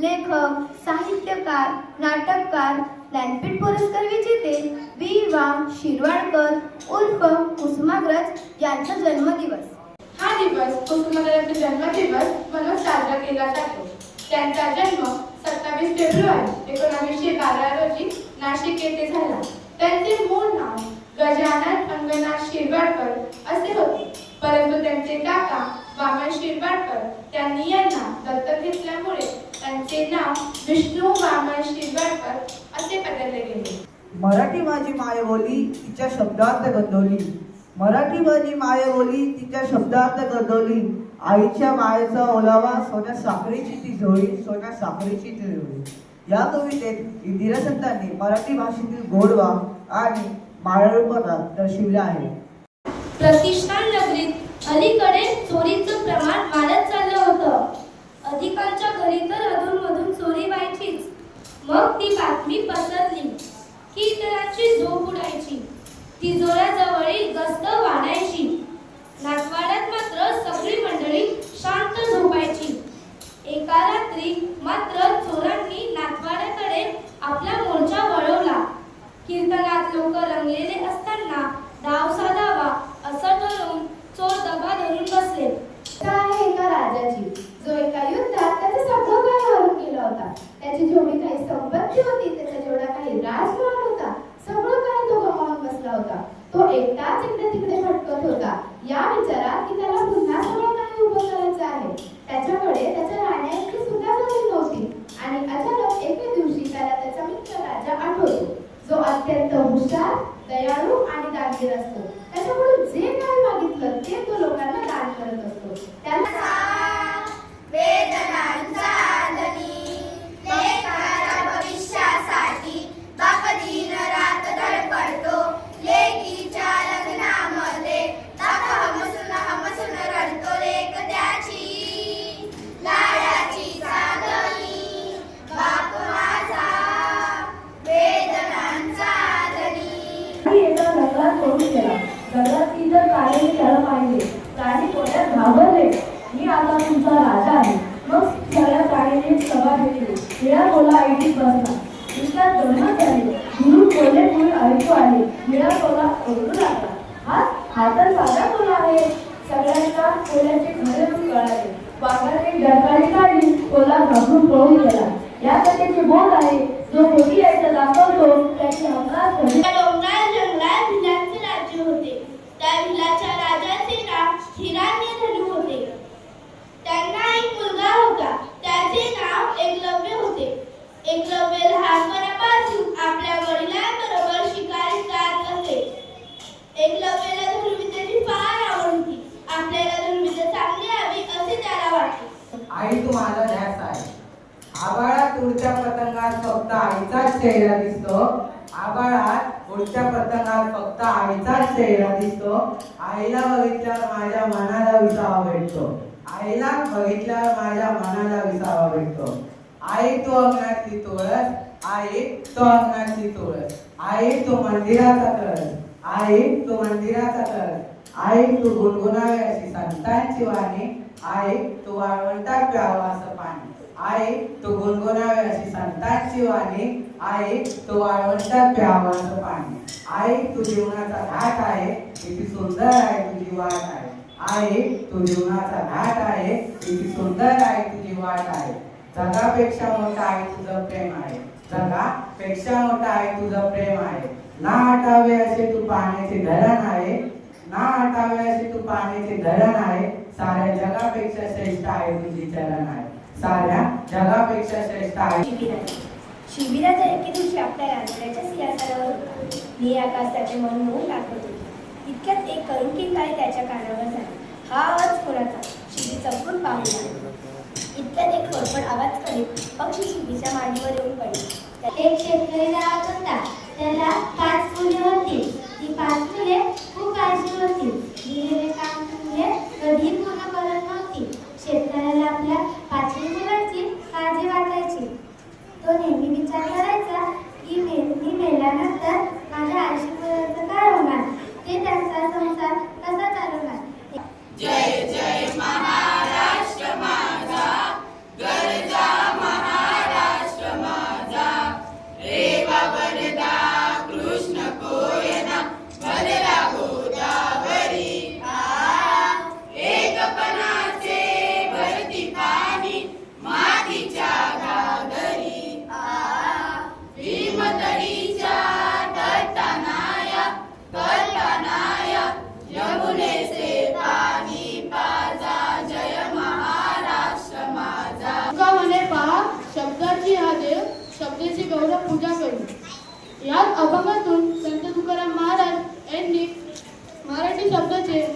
लेखक साहित्यकार नाटककार ज्ञानपीठ पुरस्कार विजेते बी. वा शिरवाडकर उर्फ कुसुमाग्रज यांचा जन्मदिवस. हा दिवस कुसुमाग्रजांचा जन्मदिवस म्हणून साजरा केला जातो. त्यांचा जन्म सत्तावीस फेब्रुवारी एकोणावीसशे बारा रोजी नाशिक येथे झाला. त्यांचे मूळ नाव गजानन अंगनाथ शिरवाडकर असे होते. परंतु त्यांचे काका वामन शिरवाडकर त्यांनी यांना दत्तक घेतल्यामुळे विष्णू वामन शिरवाडकर असे बदलले गेले. मराठी माझी मायबोली तिच्या शब्दार्थ गंधवली. मराठी माझी मायबोली तिच्या शब्दार्थ गंधवली. आईच्या मायेचा ओलावा सोन्या साखरेची ती झोळी सोन्या साखरेची ती झोळी. या कवितेत इंदिरा संतांनी मराठी भाषेतील गोडवा आणि माळळपणा दर्शविला आहे प्रतिष्ठान नगरीत अलीकडे चोरीचं प्रमाण वाढत होता एका नगरात पळून गेला नगरात जर काळेने त्याला पाहिले प्राणी पोटात घाबरले? मी आता तुमचा राजा आहे. मग सगळ्या प्राणीने सभा घेतली निळा कोला ऐटीत बसला विश्वास गंमत झाली गुरु बोलले म्हणून ऐकू आले. निळा कोला ओरडू लागला. हा? हा तर साधा कोला आहे. सगळ्यांना कोल्याचे खरे रूप कळाले. वाघाने डरकाळी काढली कोला घाबरून पळून गेला. या कथेचे बोल आहे. जो मोठी आहे तर दाखवतो त्याची हमखास घडली त्या डोंगराळ जंगलात भिलांचे राज्य होते त्या भिलाच्या राजाचे नाव हिरण्यधनु होते त्यांना एक मुलगा होता त्याचे नाव एकलव्य होते एकलव्य लहानपणापासून आपल्या वडिलांबरोबर शिकारी जात असे एकलव्याला धनुर्विद्येची फार आवड होती आपल्याला धनुर्विद्या चांगली यावी असे त्याला वाटले आई तू माझा ध्यास आहे आबाळात उडत्या पतंगात फक्त आईचाच चेहरा दिसतो. आबाळात पुढच्या पतंगात फक्त आईचाच चेहरा दिसतो. आईला बघितल्यावर माझ्या मनाला विसावा भेटतो. आईला बघितल्यावर माझ्या मनाला विसावा भेटतो. आई तो अंगणातली तुळस. आई तो अंगणातली तुळस. आई तो मंदिराचा कळस आई तो मंदिराचा कळस आई तू गुणगुणावी अशी संतांची वाणी. आई तू वाळवंटात प्यावं असं पाणी. आहे तो गुणगुणावे अशी संतांची वाणी आहे तो वाळवंटात प्यावाचं पाणी. आहे तू जीवनाचा घाट आहे किती सुंदर आहे तुझी वाट आहे. आहे तू जीवनाचा घाट आहे किती सुंदर आहे तुझी वाट आहे. जगापेक्षा मोठा आहे तुझं प्रेम आहे. जगापेक्षा मोठा आहे तुझं प्रेम आहे. ना हटावे असे तू पाण्याचे धरण आहे. ना हटावे असे तू पाण्याचे धरण आहे. साऱ्या जगापेक्षा श्रेष्ठ आहे तुझी चरण आहे. साऱ्या जगापेक्षा श्रेष्ठ आहे. शिबिरात शिबिराच्या एके दिवशी आपल्या राजवाड्याच्या सिंहासनावर मी आकाश त्याचे मन मोहून दाखवत होते. इतक्यात एक करून किंकाळी त्याच्या कानावर झाला. हा आवाज कोणाचा? शिबी चपकून पाहू लागला इतक्यात एक फडफड आवाज करीत पक्षी शिबीच्या मांडीवर येऊन पडले. एक शेतकरी राहत होता. त्याला पाच मुले होती. ती पाच मुले खूप काळजी होती. दिलेले काम मुले कधी पूर्ण करत नव्हती. शेतकऱ्याला आपल्या చేసి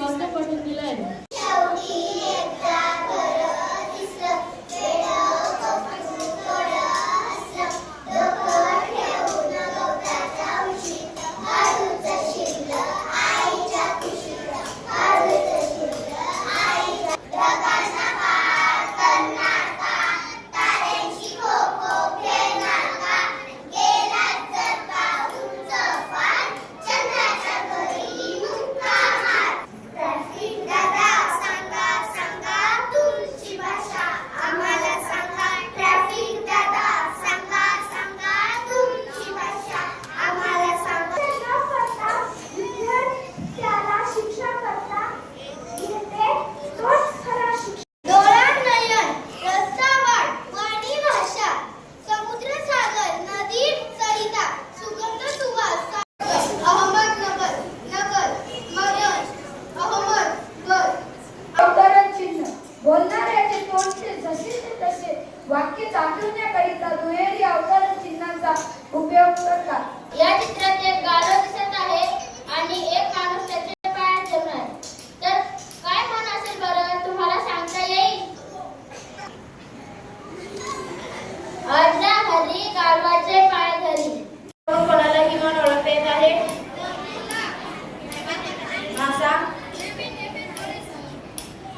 गावाचे पाय घरी कोणाला किमान ओळखता येत आहे? मासा?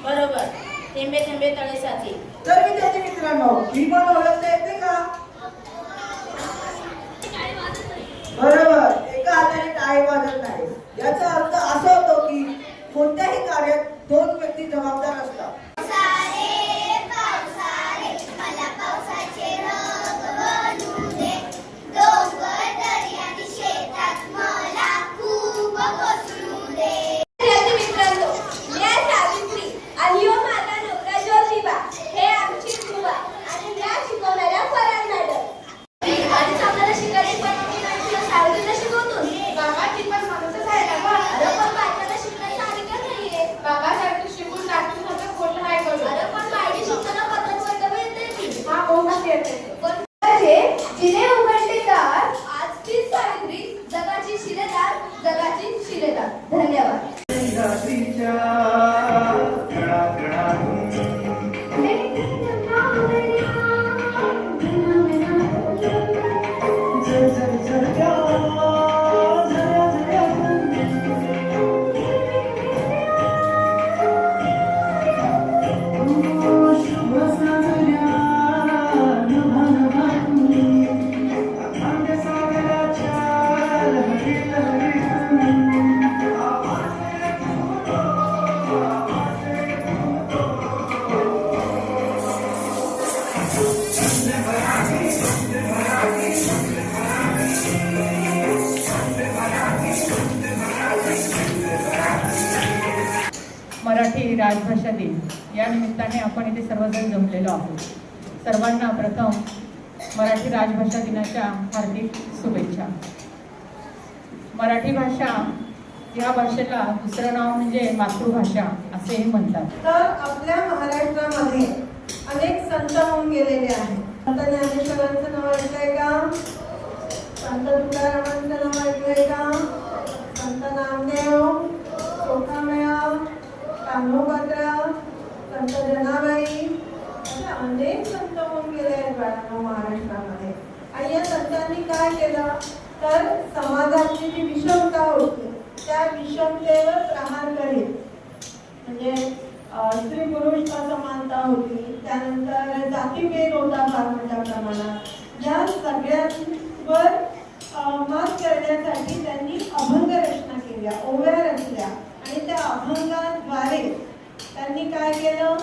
बरोबर. थेंबे थेंबे तळे साथी. तर त्याचे मित्रांनो विमान ओळखता येते का? बरोबर. एका हाताने टाळे वाजत नाही. याचा अर्थ असा होतो की कोणत्याही कार्यात दोन व्यक्ती जबाबदार असतात. मराठी राजभाषा दिन. या निमित्ताने आपण इथे सर्वजण जमलेलो आहोत. सर्वांना प्रथम मराठी राजभाषा दिनाच्या हार्दिक शुभेच्छा. मराठी भाषा या भाषेला दुसरं नाव म्हणजे मातृभाषा असेही म्हणतात. तर आपल्या महाराष्ट्रामध्ये अनेक संत होऊन गेलेले आहेत. संत ज्ञानेश्वरांचं नाव ऐकलंय का? संत तुकारामांचं नाव ऐकलंय का संत नामदेव सोखामेळा तांबोपत्र संत जनाबाई असे अनेक संत होऊन गेले आहेत बाळांनो महाराष्ट्रामध्ये आणि या संतांनी काय केलं तर समाजातली जी विषमता होती त्या विषमतेवर प्रहार करीत म्हणजे अ, स्त्री पुरुष असमानता होती त्यानंतर जातीभेद होता फार मोठ्या प्रमाणात या सगळ्यांवर अ, मात करण्यासाठी त्यांनी अभंग रचना केल्या ओव्या रचल्या आणि त्या अभंगाद्वारे त्यांनी काय केलं?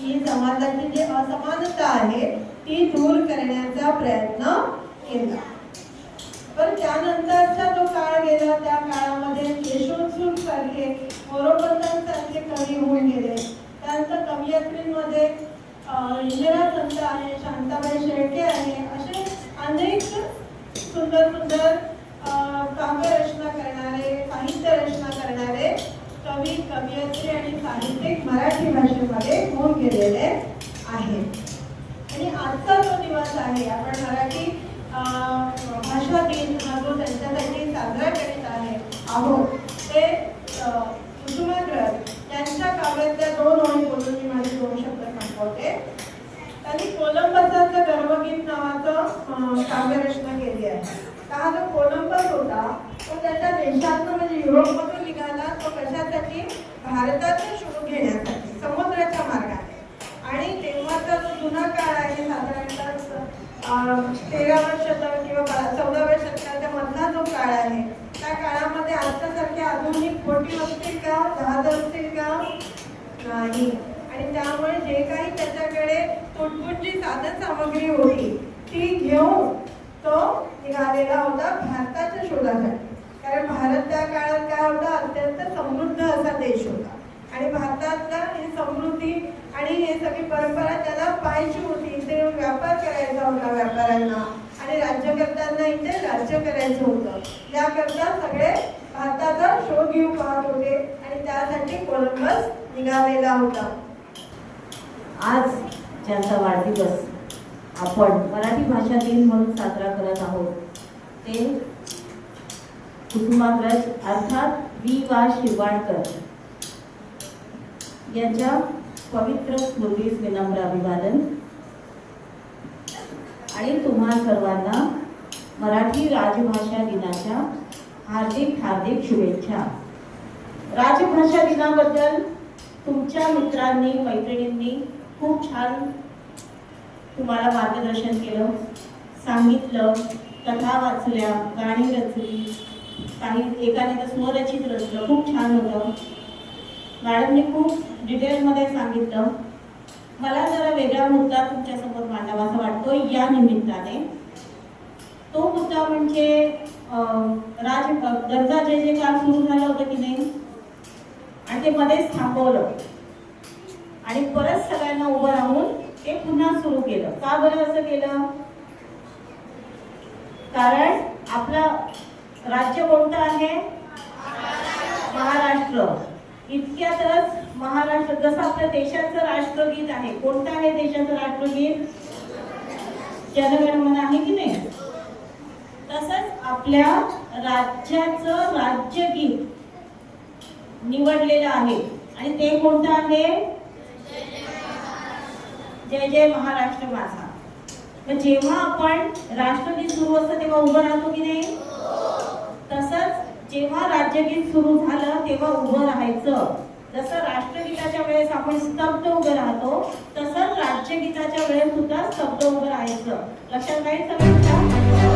ही समाजाची जी असमानता आहे ती दूर करण्याचा प्रयत्न केला. पण त्यानंतरचा जो काळ गेला त्या काळामध्ये केशवसूर सारखे मोरोपंतां सारखे कवी होऊन गेले. त्यानंतर कवयत्रींमध्ये इंदिरा संत आहे शांताबाई शेळके आहे असे अनेक सुंदर सुंदर काव्यरचना करणारे साहित्य रचना करणारे कवी कवयित्री आणि साहित्यिक मराठी भाषेमध्ये होऊन गेलेले आहेत आणि आजचा जो दिवस आहे आपण मराठी भाषा दिन हा जो त्यांच्यासाठी साजरा करीत आहे आहोत ते कुसुमाग्रज त्यांच्या काव्यातल्या दोन ओळी बोलून मी माझे दोन शब्द संपवते. त्यांनी कोलंबसाचं गर्भगीत नावाचं काव्यरचना केली आहे. तर हा जो कोलंबस होता तो त्याच्या देशातनं म्हणजे युरोपमधून निघाला तो कशासाठी? भारताचं शोध घेण्यासाठी समुद्राच्या मार्गाने. आणि तेव्हाचा जो जुना काळ आहे साधारणतः तेराव्या शतक किंवा चौदाव्या शतकाच्या मधला जो काळ आहे त्या काळामध्ये आजच्यासारख्या आधुनिक बोटी असतील का जहाज असतील का? नाही. आणि त्यामुळे जे काही त्याच्याकडे तुटपुटची साधन सामग्री होती ती घेऊन तो निघालेला होता भारताच्या शोधासाठी. कारण भारत त्या काळात काय होता? अत्यंत समृद्ध असा देश होता. आणि भारतातला ही समृद्धी आणि हे सगळी परंपरा त्याला पाहायची होती. इथे व्यापार करायचा होता व्यापाऱ्यांना आणि राज्यकर्त्यांना इथे राज्य करायचं होतं. याकरता सगळे भारताचा शोध घेऊ पाहत होते आणि त्यासाठी कोलंबस निघालेला होता. आज ज्यांचा वाढदिवस आपण मराठी भाषा दिन म्हणून साजरा करत आहोत. ते कुसुमाग्रज अर्थात वी वा शिरवाडकर यांच्या पवित्र स्मृतीस विनम्र अभिवादन. आणि तुम्हा सर्वांना मराठी राजभाषा दिनाच्या हार्दिक हार्दिक शुभेच्छा. राजभाषा दिनाबद्दल तुमच्या मित्रांनी मैत्रिणींनी खूप छान तुम्हाला मार्गदर्शन केलं सांगितलं कथा वाचल्या गाणी रचली काही एकाने तर स्वरचित रचलं. खूप छान होतं. मॅडमने खूप डिटेलमध्ये सांगितलं. मला जरा वेगळा मुद्दा तुमच्यासमोर मांडावा असा वाटतो या निमित्ताने. तो मुद्दा म्हणजे राज गरजा जे जे काम सुरू झालं होतं की नाही आणि ते मध्येच थांबवलं. आणि परत सगळ्यांना उभं राहून ते पुन्हा सुरू केलं. का बरं असं केलं? कारण आपलं राज्य कोणतं आहे? महाराष्ट्र. इतक्यातच महाराष्ट्र जसं आपल्या देशाचं राष्ट्रगीत आहे कोणतं आहे देशाचं राष्ट्रगीत? जनगणमन आहे की नाही? तसंच आपल्या राज्याचं राज्यगीत निवडलेलं आहे. आणि ते कोणतं आहे? जय जय महाराष्ट्र माझा. मग जेव्हा आपण राष्ट्रगीत सुरू असतं तेव्हा उभं राहतो की नाही? तसंच जेव्हा राज्यगीत सुरू झालं तेव्हा उभं राहायचं. जसं राष्ट्रगीताच्या वेळेस आपण स्तब्ध उभं राहतो तसंच राज्यगीताच्या वेळेस सुद्धा स्तब्ध उभं राहायचं. लक्षात राहील सगळ्यांच्या